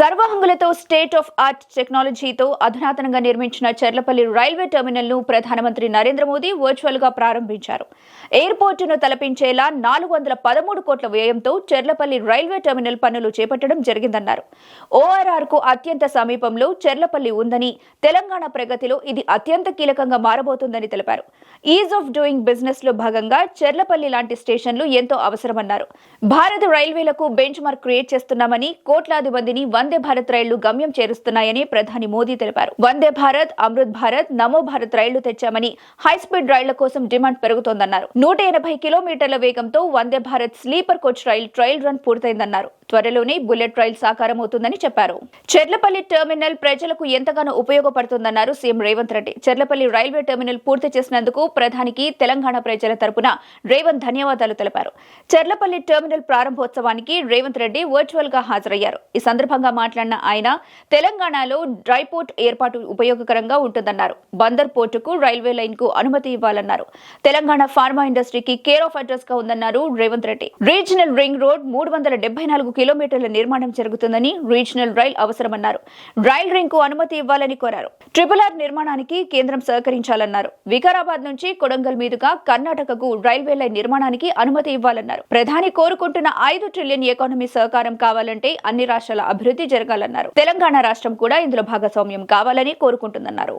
సర్వహంగులతో state of art టెక్నాలజీతో అధునాతనంగా నిర్మించిన Cherlapally railway టెర్మినల్ను ప్రధానమంత్రి నరేంద్ర మోదీ వర్చువల్గా ప్రారంభించారు. ఎయిర్పోర్టును తలపించేలా నాలుగు వందల పదమూడు కోట్ల వ్యయంతో చెర్లపల్లి రైల్వే టెర్మినల్ పనులు చేపట్టడం జరిగిందన్నారు. ఓఆర్ఆర్కు అత్యంత సమీపంలో చెర్లపల్లి ఉందని తెలంగాణ ప్రగతిలో ఇది అత్యంత కీలకంగా మారబోతుందని తెలిపారు. ఈజ్ ఆఫ్ డూయింగ్ బిజినెస్లో భాగంగా చెర్లపల్లి లాంటి స్టేషన్లు ఎంతో అవసరమన్నారు. భారత రైల్వేలకు బెంచ్ మార్క్ క్రియేట్ చేస్తున్నామని కోట్లాది మందిని వంద భారత్ రైళ్ళు గమ్యం చేరుస్తున్నాయని ప్రధాని మోదీ తెలిపారు. వందే భారత్ అమృత్ భారత్ నమో భారత్ రైళ్ళు తెచ్చామని హై స్పీడ్ రైళ్ళ కోసం డిమాండ్ పెరుగుతోందన్నారు. నూట ఎనభై కిలోమీటర్ల వేగంతో వందే భారత్ స్లీపర్ కోచ్ రైలు ట్రయల్ రన్ పూర్తయిందన్నారు. త్వరలోనే బుల్లెట్ రైల్ సాకారమవుతుందని చెప్పారు. చెర్లపల్లి టెర్మినల్ ప్రజలకు ఎంతగానో ఉపయోగపడుతుందన్నారు CM Revanth Reddy. Cherlapalli railway terminal పూర్తి చేసినందుకు ప్రధానికి తెలంగాణ ప్రజల తరపున రేవంత్ ధన్యవాదాలు తెలిపారు. చెర్లపల్లి టెర్మినల్ ప్రారంభోత్సవానికి రేవంత్ రెడ్డి వర్చువల్గా హాజరయ్యారు. ఈ సందర్భంగా మాట్లాడిన ఆయన తెలంగాణలో డ్రై పోర్ట్ ఏర్పాటు ఉపయోగకరంగా ఉంటుందన్నారు. బందర్ పోర్టుకు రైల్వే లైన్కు అనుమతి ఇవ్వాలన్నారు. తెలంగాణ ఫార్మా ఇండస్ట్రీకి కేర్ ఆఫ్ అడ్రస్గా ఉందన్నారు Revanth Reddy. Regional ring road మూడు వందల డెబ్బై నాలుగు కిలోమీటర్ల నిర్మాణం జరుగుతుందని రీజనల్ రైల్ అవసరమన్నారు. రైల్ రింగ్కు అనుమతి ఇవ్వాలని కోరారు. ట్రిపుల్ ఆర్ నిర్మాణానికి కేంద్రం సహకరించాలన్నారు. వికారాబాద్ నుంచి కొడంగల్ మీదుగా కర్ణాటకకు రైల్వే లైన్ నిర్మాణానికి అనుమతి ఇవ్వాలన్నారు. ప్రధాని కోరుకుంటున్న ఐదు ట్రిలియన్ ఎకానమీ సహకారం కావాలంటే అన్ని రాష్ట్రాల అభివృద్ధి జరగాలన్నారు. తెలంగాణ రాష్ట్రం కూడా ఇందులో భాగస్వామ్యం కావాలని కోరుకుంటుందన్నారు.